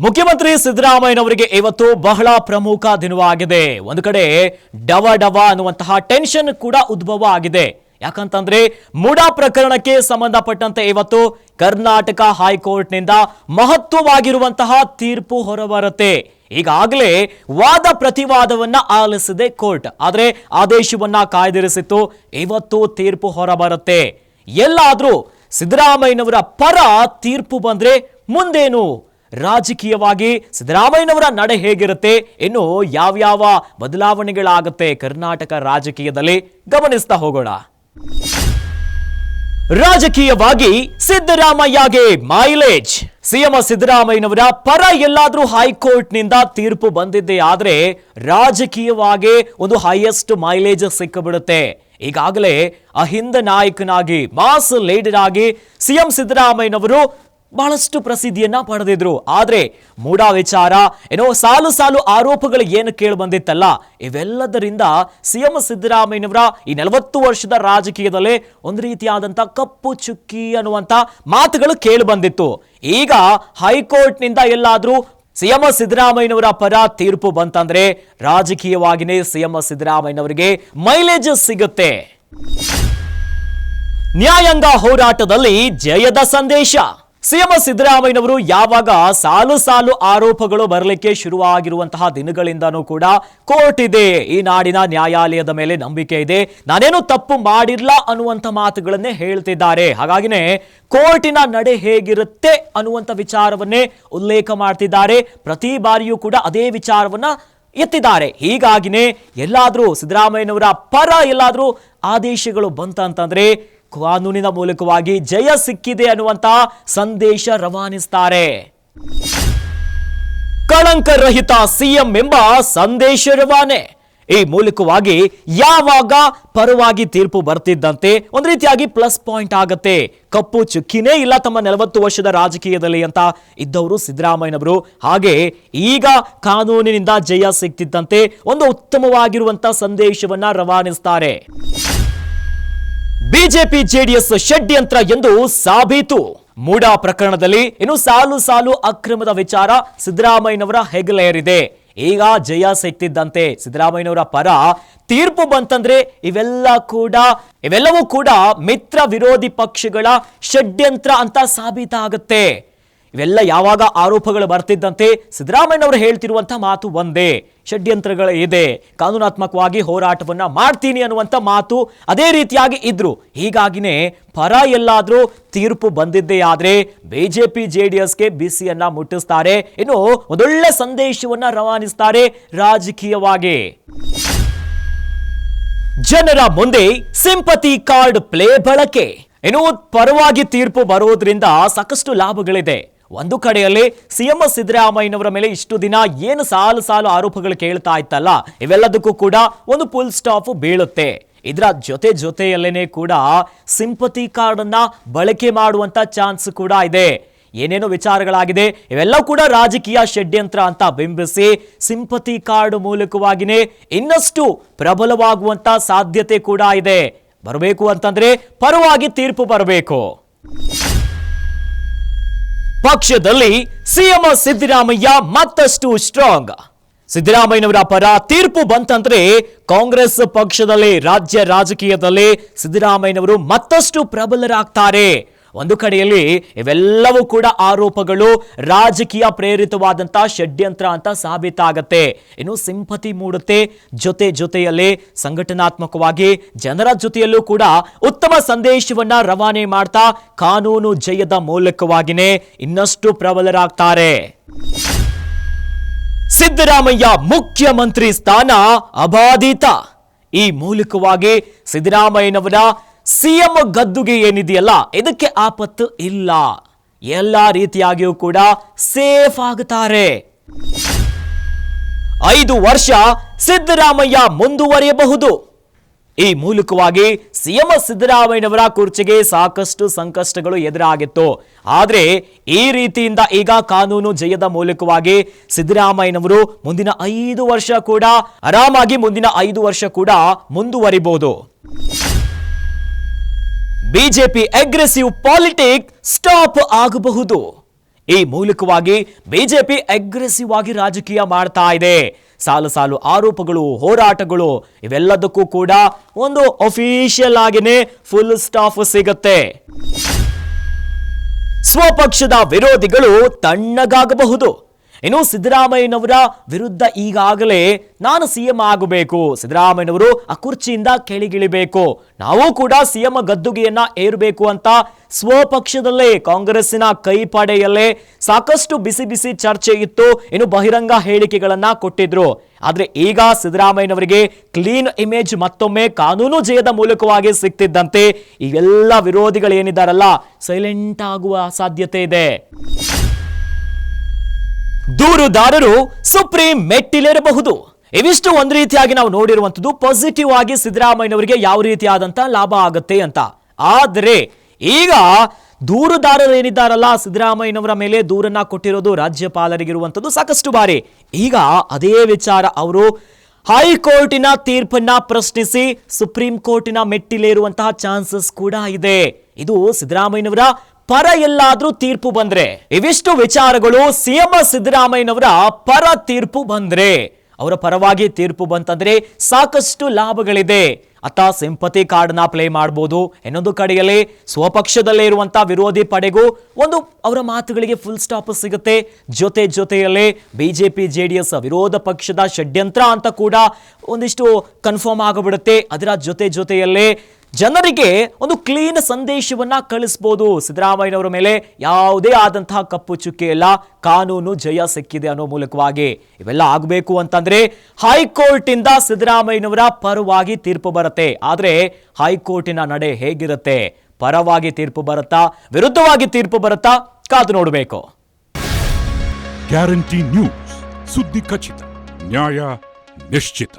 ಮುಖ್ಯಮಂತ್ರಿ ಸಿದ್ದರಾಮಯ್ಯನವರಿಗೆ ಇವತ್ತು ಬಹಳ ಪ್ರಮುಖ ದಿನವಾಗಿದೆ. ಒಂದು ಕಡೆ ಡವ ಡವ ಅನ್ನುವಂತಹ ಟೆನ್ಷನ್ ಕೂಡ ಉದ್ಭವ ಆಗಿದೆ. ಯಾಕಂತಂದ್ರೆ ಮುಡಾ ಪ್ರಕರಣಕ್ಕೆ ಸಂಬಂಧಪಟ್ಟಂತೆ ಇವತ್ತು ಕರ್ನಾಟಕ ಹೈಕೋರ್ಟ್ನಿಂದ ಮಹತ್ವವಾಗಿರುವಂತಹ ತೀರ್ಪು ಹೊರಬರುತ್ತೆ. ಈಗಾಗಲೇ ವಾದ ಪ್ರತಿವಾದವನ್ನ ಆಲಿಸಿದೆ ಕೋರ್ಟ್. ಆದ್ರೆ ಆದೇಶವನ್ನ ಕಾಯ್ದಿರಿಸಿತ್ತು. ಇವತ್ತು ತೀರ್ಪು ಹೊರಬರುತ್ತೆ. ಎಲ್ಲಾದ್ರೂ ಸಿದ್ದರಾಮಯ್ಯನವರ ಪರ ತೀರ್ಪು ಬಂದ್ರೆ ಮುಂದೇನು ರಾಜಕೀಯವಾಗಿ ಸಿದ್ದರಾಮಯ್ಯನವರ ನಡೆ ಹೇಗಿರುತ್ತೆ, ಇನ್ನು ಯಾವ್ಯಾವ ಬದಲಾವಣೆಗಳಾಗುತ್ತೆ ಕರ್ನಾಟಕ ರಾಜಕೀಯದಲ್ಲಿ, ಗಮನಿಸ್ತಾ ಹೋಗೋಣ. ರಾಜಕೀಯವಾಗಿ ಸಿದ್ದರಾಮಯ್ಯಗೆ ಮೈಲೇಜ್. ಸಿಎಂ ಸಿದ್ದರಾಮಯ್ಯನವರ ಪರ ಎಲ್ಲಾದ್ರೂ ಹೈಕೋರ್ಟ್ನಿಂದ ತೀರ್ಪು ಬಂದಿದ್ದೇ ಆದ್ರೆ ರಾಜಕೀಯವಾಗಿ ಒಂದು ಹೈಯೆಸ್ಟ್ ಮೈಲೇಜ್ ಸಿಕ್ಕಿಬಿಡುತ್ತೆ. ಈಗಾಗಲೇ ಅಹಿಂದ ನಾಯಕನಾಗಿ ಮಾಸ್ ಲೀಡರ್ ಆಗಿ ಸಿಎಂ ಸಿದ್ದರಾಮಯ್ಯನವರು ಬಹಳಷ್ಟು ಪ್ರಸಿದ್ಧಿಯನ್ನ ಪಡೆದಿದ್ರು. ಆದ್ರೆ ಮೂಡಾ ವಿಚಾರ, ಏನೋ ಸಾಲು ಸಾಲು ಆರೋಪಗಳು ಏನು ಕೇಳಿ ಬಂದಿತ್ತಲ್ಲ? ಇವೆಲ್ಲದರಿಂದ ಸಿಎಂ ಸಿದ್ದರಾಮಯ್ಯನವರ ಈ ನಲವತ್ತು ವರ್ಷದ ರಾಜಕೀಯದಲ್ಲೇ ಒಂದು ರೀತಿಯಾದಂತ ಕಪ್ಪು ಚುಕ್ಕಿ ಅನ್ನುವಂತ ಮಾತುಗಳು ಕೇಳಿ ಬಂದಿತ್ತು. ಈಗ ಹೈಕೋರ್ಟ್ನಿಂದ ಎಲ್ಲಾದ್ರೂ ಸಿಎಂ ಸಿದ್ದರಾಮಯ್ಯನವರ ಪರ ತೀರ್ಪು ಬಂತಂದ್ರೆ ರಾಜಕೀಯವಾಗಿನೇ ಸಿಎಂ ಸಿದ್ದರಾಮಯ್ಯನವರಿಗೆ ಮೈಲೇಜ್ ಸಿಗುತ್ತೆ. ನ್ಯಾಯಾಂಗ ಹೋರಾಟದಲ್ಲಿ ಜಯದ ಸಂದೇಶ. ಸಿಎಂ ಸಿದ್ದರಾಮಯ್ಯನವರು ಯಾವಾಗ ಸಾಲು ಸಾಲು ಆರೋಪಗಳು ಬರಲಿಕ್ಕೆ ಶುರುವಾಗಿರುವಂತಹ ದಿನಗಳಿಂದನೂ ಕೂಡ ಕೋರ್ಟ್ ಇದೆ. ಈ ನಾಡಿನ ನ್ಯಾಯಾಲಯದ ಮೇಲೆ ನಂಬಿಕೆ ಇದೆ. ನಾನೇನು ತಪ್ಪು ಮಾಡಿಲ್ಲ ಅನ್ನುವಂಥ ಮಾತುಗಳನ್ನೇ ಹೇಳ್ತಿದ್ದಾರೆ. ಹಾಗಾಗಿನೇ ಕೋರ್ಟಿನ ನಡೆ ಹೇಗಿರುತ್ತೆ ಅನ್ನುವಂಥ ವಿಚಾರವನ್ನೇ ಉಲ್ಲೇಖ ಮಾಡ್ತಿದ್ದಾರೆ. ಪ್ರತಿ ಬಾರಿಯೂ ಕೂಡ ಅದೇ ವಿಚಾರವನ್ನ ಎತ್ತಿದ್ದಾರೆ. ಹೀಗಾಗಿನೇ ಎಲ್ಲಾದರೂ ಸಿದ್ದರಾಮಯ್ಯನವರ ಪರ ಎಲ್ಲಾದರೂ ಆದೇಶಗಳು ಬಂತಂತಂದ್ರೆ ಕಾನೂನಿನ ಮೂಲಕವಾಗಿ ಜಯ ಸಿಕ್ಕಿದೆ ಅನ್ನುವಂತ ಸಂದೇಶ ರವಾನಿಸ್ತಾರೆ. ಕಳಂಕ ರಹಿತ ಸಿಎಂ ಎಂಬ ಸಂದೇಶ ರವಾನೆ. ಈ ಮೂಲಕವಾಗಿ ಯಾವಾಗ ಪರವಾಗಿ ತೀರ್ಪು ಬರ್ತಿದ್ದಂತೆ ಒಂದು ರೀತಿಯಾಗಿ ಪ್ಲಸ್ ಪಾಯಿಂಟ್ ಆಗತ್ತೆ. ಕಪ್ಪು ಚುಕ್ಕಿನೇ ಇಲ್ಲ ತಮ್ಮ ನಲವತ್ತು ವರ್ಷದ ರಾಜಕೀಯದಲ್ಲಿ ಅಂತ ಇದ್ದವರು ಸಿದ್ದರಾಮಯ್ಯನವರು. ಹಾಗೆ ಈಗ ಕಾನೂನಿನಿಂದ ಜಯ ಸಿಗ್ತಿದ್ದಂತೆ ಒಂದು ಉತ್ತಮವಾಗಿರುವಂತ ಸಂದೇಶವನ್ನ ರವಾನಿಸ್ತಾರೆ. ಬಿಜೆಪಿ ಜೆಡಿಎಸ್ ಷಡ್ಯಂತ್ರ ಎಂದು ಸಾಬೀತು. ಮೂಡಾ ಪ್ರಕರಣದಲ್ಲಿ ಇನ್ನು ಸಾಲು ಸಾಲು ಅಕ್ರಮದ ವಿಚಾರ ಸಿದ್ದರಾಮಯ್ಯನವರ ಹೆಗಲೇರಿದೆ. ಈಗ ಜಯ ಸಿಕ್ತಿದ್ದಂತೆ ಸಿದ್ದರಾಮಯ್ಯನವರ ಪರ ತೀರ್ಪು ಬಂತಂದ್ರೆ ಇವೆಲ್ಲ ಕೂಡ, ಇವೆಲ್ಲವೂ ಕೂಡ ಮಿತ್ರ ವಿರೋಧಿ ಪಕ್ಷಗಳ ಷಡ್ಯಂತ್ರ ಅಂತ ಸಾಬೀತಾಗುತ್ತೆ. ಇವೆಲ್ಲ ಯಾವಾಗ ಆರೋಪಗಳು ಬರ್ತಿದ್ದಂತೆ ಸಿದ್ದರಾಮಯ್ಯನವರು ಹೇಳ್ತಿರುವಂತ ಮಾತು ಒಂದೇ. ಷಡ್ಯಂತ್ರಗಳ ಇದೆ. ಕಾನೂನಾತ್ಮಕವಾಗಿ ಹೋರಾಟವನ್ನ ಮಾಡ್ತೀನಿ ಅನ್ನುವಂಥ ಮಾತು ಅದೇ ರೀತಿಯಾಗಿ ಇದ್ರು. ಹೀಗಾಗಿನೇ ಪರ ಎಲ್ಲಾದರೂ ತೀರ್ಪು ಬಂದಿದ್ದೇ ಆದ್ರೆ ಬಿಜೆಪಿ ಎಸ್ಗೆ ಬಿಸಿಯನ್ನ ಮುಟ್ಟಿಸ್ತಾರೆ. ಇನ್ನು ಒಂದೊಳ್ಳೆ ಸಂದೇಶವನ್ನ ರವಾನಿಸ್ತಾರೆ ರಾಜಕೀಯವಾಗಿ. ಜನರ ಮುಂದೆ ಸಿಂಪತಿ ಕಾರ್ಡ್ ಪ್ಲೇ ಬಳಕೆ. ಇನ್ನು ಪರವಾಗಿ ತೀರ್ಪು ಬರೋದ್ರಿಂದ ಸಾಕಷ್ಟು ಲಾಭಗಳಿದೆ. ಒಂದು ಕಡೆಯಲ್ಲಿ ಸಿಎಂ ಸಿದ್ದರಾಮಯ್ಯನವರ ಮೇಲೆ ಇಷ್ಟು ದಿನ ಏನು ಸಾಲು ಸಾಲು ಆರೋಪಗಳು ಕೇಳ್ತಾ ಇತ್ತಲ್ಲ, ಇವೆಲ್ಲದಕ್ಕೂ ಕೂಡ ಒಂದು ಫುಲ್ ಸ್ಟಾಪ್ ಬೀಳುತ್ತೆ. ಇದರ ಜೊತೆ ಜೊತೆಯಲ್ಲೇನೆ ಕೂಡ ಸಿಂಪತಿ ಕಾರ್ಡ್ ಅನ್ನ ಬಳಕೆ ಮಾಡುವಂತ ಚಾನ್ಸ್ ಕೂಡ ಇದೆ. ಏನೇನೋ ವಿಚಾರಗಳಾಗಿದೆ, ಇವೆಲ್ಲ ಕೂಡ ರಾಜಕೀಯ ಷಡ್ಯಂತ್ರ ಅಂತ ಬಿಂಬಿಸಿ ಸಿಂಪತಿ ಕಾರ್ಡ್ ಮೂಲಕವಾಗಿನೇ ಇನ್ನಷ್ಟು ಪ್ರಬಲವಾಗುವಂತ ಸಾಧ್ಯತೆ ಕೂಡ ಇದೆ. ಬರಬೇಕು ಅಂತಂದ್ರೆ ಪರವಾಗಿ ತೀರ್ಪು ಬರಬೇಕು. ಪಕ್ಷದಲ್ಲಿ ಸಿಎಂ ಸಿದ್ದರಾಮಯ್ಯ ಮತ್ತಷ್ಟು ಸ್ಟ್ರಾಂಗ್ ಸಿದ್ದರಾಮಯ್ಯನವರ ಪರ ತೀರ್ಪು ಬಂತಂದ್ರೆ ಕಾಂಗ್ರೆಸ್ ಪಕ್ಷದಲ್ಲಿ, ರಾಜ್ಯ ರಾಜಕೀಯದಲ್ಲಿ ಸಿದ್ದರಾಮಯ್ಯನವರು ಮತ್ತಷ್ಟು ಪ್ರಬಲರಾಗ್ತಾರೆ. ಒಂದು ಕಡೆಯಲ್ಲಿ ಇವೆಲ್ಲವೂ ಕೂಡ ಆರೋಪಗಳು ರಾಜಕೀಯ ಪ್ರೇರಿತವಾದಂತಹ ಷಡ್ಯಂತ್ರ ಅಂತ ಸಾಬೀತಾಗತ್ತೆ. ಇನ್ನು ಸಿಂಪತಿ ಮೂಡುತ್ತೆ. ಜೊತೆ ಜೊತೆಯಲ್ಲಿ ಸಂಘಟನಾತ್ಮಕವಾಗಿ ಜನರ ಜೊತೆಯಲ್ಲೂ ಕೂಡ ಉತ್ತಮ ಸಂದೇಶವನ್ನ ರವಾನೆ ಮಾಡ್ತಾ ಕಾನೂನು ಜಯದ ಮೂಲಕವಾಗಿನೇ ಇನ್ನಷ್ಟು ಪ್ರಬಲರಾಗ್ತಾರೆ. ಸಿದ್ದರಾಮಯ್ಯ ಮುಖ್ಯಮಂತ್ರಿ ಸ್ಥಾನ ಅಬಾಧಿತ. ಈ ಮೂಲಕವಾಗಿ ಸಿದ್ದರಾಮಯ್ಯನವರ ಸಿಎಂ ಗದ್ದುಗೆ ಏನಿದೆಯಲ್ಲ, ಇದಕ್ಕೆ ಆಪತ್ತು ಇಲ್ಲ. ಎಲ್ಲ ರೀತಿಯಾಗಿಯೂ ಕೂಡ ಸೇಫ್ ಆಗುತ್ತಾರೆ ಐದು ವರ್ಷ ಸಿದ್ದರಾಮಯ್ಯ ಮುಂದುವರಿಯಬಹುದು. ಈ ಮೂಲಕವಾಗಿ ಸಿಎಂ ಸಿದ್ದರಾಮಯ್ಯನವರ ಕುರ್ಚಿಗೆ ಸಾಕಷ್ಟು ಸಂಕಷ್ಟಗಳು ಎದುರಾಗಿತ್ತು. ಆದರೆ ಈ ರೀತಿಯಿಂದ ಈಗ ಕಾನೂನು ಜಯದ ಮೂಲಕವಾಗಿ ಸಿದ್ದರಾಮಯ್ಯನವರು ಮುಂದಿನ ಐದು ವರ್ಷ ಕೂಡ, ಆರಾಮಾಗಿ ಮುಂದಿನ ಐದು ವರ್ಷ ಕೂಡ ಮುಂದುವರಿಬಹುದು. ಬಿಜೆಪಿ ಅಗ್ರೆಸಿವ್ ಪಾಲಿಟಿಕ್ ಸ್ಟಾಪ್ ಆಗಬಹುದು. ಈ ಮೂಲಕವಾಗಿ ಬಿಜೆಪಿ ಅಗ್ರೆಸಿವ್ ಆಗಿ ರಾಜಕೀಯ ಮಾಡ್ತಾ ಇದೆ. ಸಾಲು ಸಾಲು ಆರೋಪಗಳು, ಹೋರಾಟಗಳು, ಇವೆಲ್ಲದಕ್ಕೂ ಕೂಡ ಒಂದು ಅಫಿಷಿಯಲ್ ಆಗಿನೇ ಫುಲ್ ಸ್ಟಾಫ್ ಸಿಗುತ್ತೆ. ಸ್ವಪಕ್ಷದ ವಿರೋಧಿಗಳು ತಣ್ಣಗಾಗಬಹುದು. ಇನ್ನು ಸಿದ್ದರಾಮಯ್ಯನವರ ವಿರುದ್ಧ ಈಗಾಗಲೇ ನಾನು ಸಿಎಂ ಆಗಬೇಕು. ಸಿದ್ದರಾಮಯ್ಯನವರು ಆ ಕುರ್ಚಿಯಿಂದ ಕೆಳಗಿಳಿಬೇಕು. ನಾವು ಕೂಡ ಸಿಎಂ ಗದ್ದುಗೆಯನ್ನ ಏರಬೇಕು ಅಂತ ಸ್ವಪಕ್ಷದಲ್ಲೇ ಕಾಂಗ್ರೆಸ್ಸಿನ ಕೈಪಡೆಯಲ್ಲೇ ಸಾಕಷ್ಟು ಬಿಸಿ ಬಿಸಿ ಚರ್ಚೆ ಇತ್ತು, ಇನ್ನು ಬಹಿರಂಗ ಹೇಳಿಕೆಗಳನ್ನ ಕೊಟ್ಟಿದ್ರು. ಆದ್ರೆ ಈಗ ಸಿದ್ದರಾಮಯ್ಯನವರಿಗೆ ಕ್ಲೀನ್ ಇಮೇಜ್ ಮತ್ತೊಮ್ಮೆ ಕಾನೂನು ಜಯದ ಮೂಲಕವಾಗಿ ಸಿಗ್ತಿದ್ದಂತೆ ಈ ಎಲ್ಲ ವಿರೋಧಿಗಳು ಏನಿದಾರಲ್ಲ ಸೈಲೆಂಟ್ ಆಗುವ ಸಾಧ್ಯತೆ ಇದೆ. ದೂರುದಾರರು ಸುಪ್ರೀಂ ಮೆಟ್ಟಿಲೇರಬಹುದು. ಇವಿಷ್ಟು ಒಂದು ರೀತಿಯಾಗಿ ನಾವು ನೋಡಿರುವಂತದ್ದು ಪಾಸಿಟಿವ್ ಆಗಿ ಸಿದ್ದರಾಮಯ್ಯನವರಿಗೆ ಯಾವ ರೀತಿಯಾದಂತ ಲಾಭ ಆಗುತ್ತೆ ಅಂತ. ಆದ್ರೆ ಈಗ ದೂರುದಾರರು ಏನಿದ್ದಾರಲ್ಲ, ಸಿದ್ದರಾಮಯ್ಯನವರ ಮೇಲೆ ದೂರನ್ನ ಕೊಟ್ಟಿರೋದು ರಾಜ್ಯಪಾಲರಿಗಿರುವಂಥದ್ದು ಸಾಕಷ್ಟು ಬಾರಿ. ಈಗ ಅದೇ ವಿಚಾರ ಅವರು ಹೈಕೋರ್ಟಿನ ತೀರ್ಪನ್ನ ಪ್ರಶ್ನಿಸಿ ಸುಪ್ರೀಂ ಕೋರ್ಟಿನ ಮೆಟ್ಟಿಲೇರುವಂತಹ ಚಾನ್ಸಸ್ ಕೂಡ ಇದೆ. ಇದು ಸಿದ್ದರಾಮಯ್ಯನವರ ಪರ ಎಲ್ಲಾದ್ರೂ ತೀರ್ಪು ಬಂದ್ರೆ? ಇವಿಷ್ಟು ವಿಚಾರಗಳು ಸಿಎಂ ಸಿದ್ದರಾಮಯ್ಯನವರ ಪರ ತೀರ್ಪು ಬಂದ್ರೆ. ಅವರ ಪರವಾಗಿ ತೀರ್ಪು ಬಂತಂದ್ರೆ ಸಾಕಷ್ಟು ಲಾಭಗಳಿದೆ. ಅತ್ತ ಸಿಂಪತಿ ಕಾರ್ಡ್ನ ಪ್ಲೇ ಮಾಡಬಹುದು ಇನ್ನೊಂದು ಕಡೆಯಲ್ಲಿ ಸ್ವಪಕ್ಷದಲ್ಲೇ ಇರುವಂಥ ವಿರೋಧಿ ಪಡೆಗೂ ಒಂದು ಅವರ ಮಾತುಗಳಿಗೆ ಫುಲ್ ಸ್ಟಾಪ್ ಸಿಗುತ್ತೆ. ಜೊತೆ ಜೊತೆಯಲ್ಲೇ ಬಿಜೆಪಿ ಜೆ ಡಿ ಎಸ್ ವಿರೋಧ ಪಕ್ಷದ ಷಡ್ಯಂತ್ರ ಅಂತ ಕೂಡ ಒಂದಿಷ್ಟು ಕನ್ಫರ್ಮ್ ಆಗಿಬಿಡುತ್ತೆ. ಅದರ ಜೊತೆ ಜೊತೆಯಲ್ಲೇ ಜನರಿಗೆ ಒಂದು ಕ್ಲೀನ್ ಸಂದೇಶವನ್ನ ಕಳಿಸ್ಬೋದು. ಸಿದ್ದರಾಮಯ್ಯನವರ ಮೇಲೆ ಯಾವುದೇ ಆದಂತಹ ಕಪ್ಪು ಚುಕ್ಕೆ ಇಲ್ಲ. ಕಾನೂನು ಜಯ ಸಿಕ್ಕಿದೆ ಅನ್ನೋ ಮೂಲಕವಾಗಿ. ಇವೆಲ್ಲ ಆಗಬೇಕು ಅಂತಂದ್ರೆ ಹೈಕೋರ್ಟಿಂದ ಸಿದ್ದರಾಮಯ್ಯನವರ ಪರವಾಗಿ ತೀರ್ಪು ಬರುತ್ತೆ. ಆದ್ರೆ ಹೈಕೋರ್ಟಿನ ನಡೆ ಹೇಗಿರುತ್ತೆ? ಪರವಾಗಿ ತೀರ್ಪು ಬರುತ್ತಾ? ವಿರುದ್ಧವಾಗಿ ತೀರ್ಪು ಬರುತ್ತಾ? ಕಾದು ನೋಡಬೇಕು. Guarantee news. ಸುದ್ದಿ ಖಚಿತ. ನ್ಯಾಯ ನಿಶ್ಚಿತ.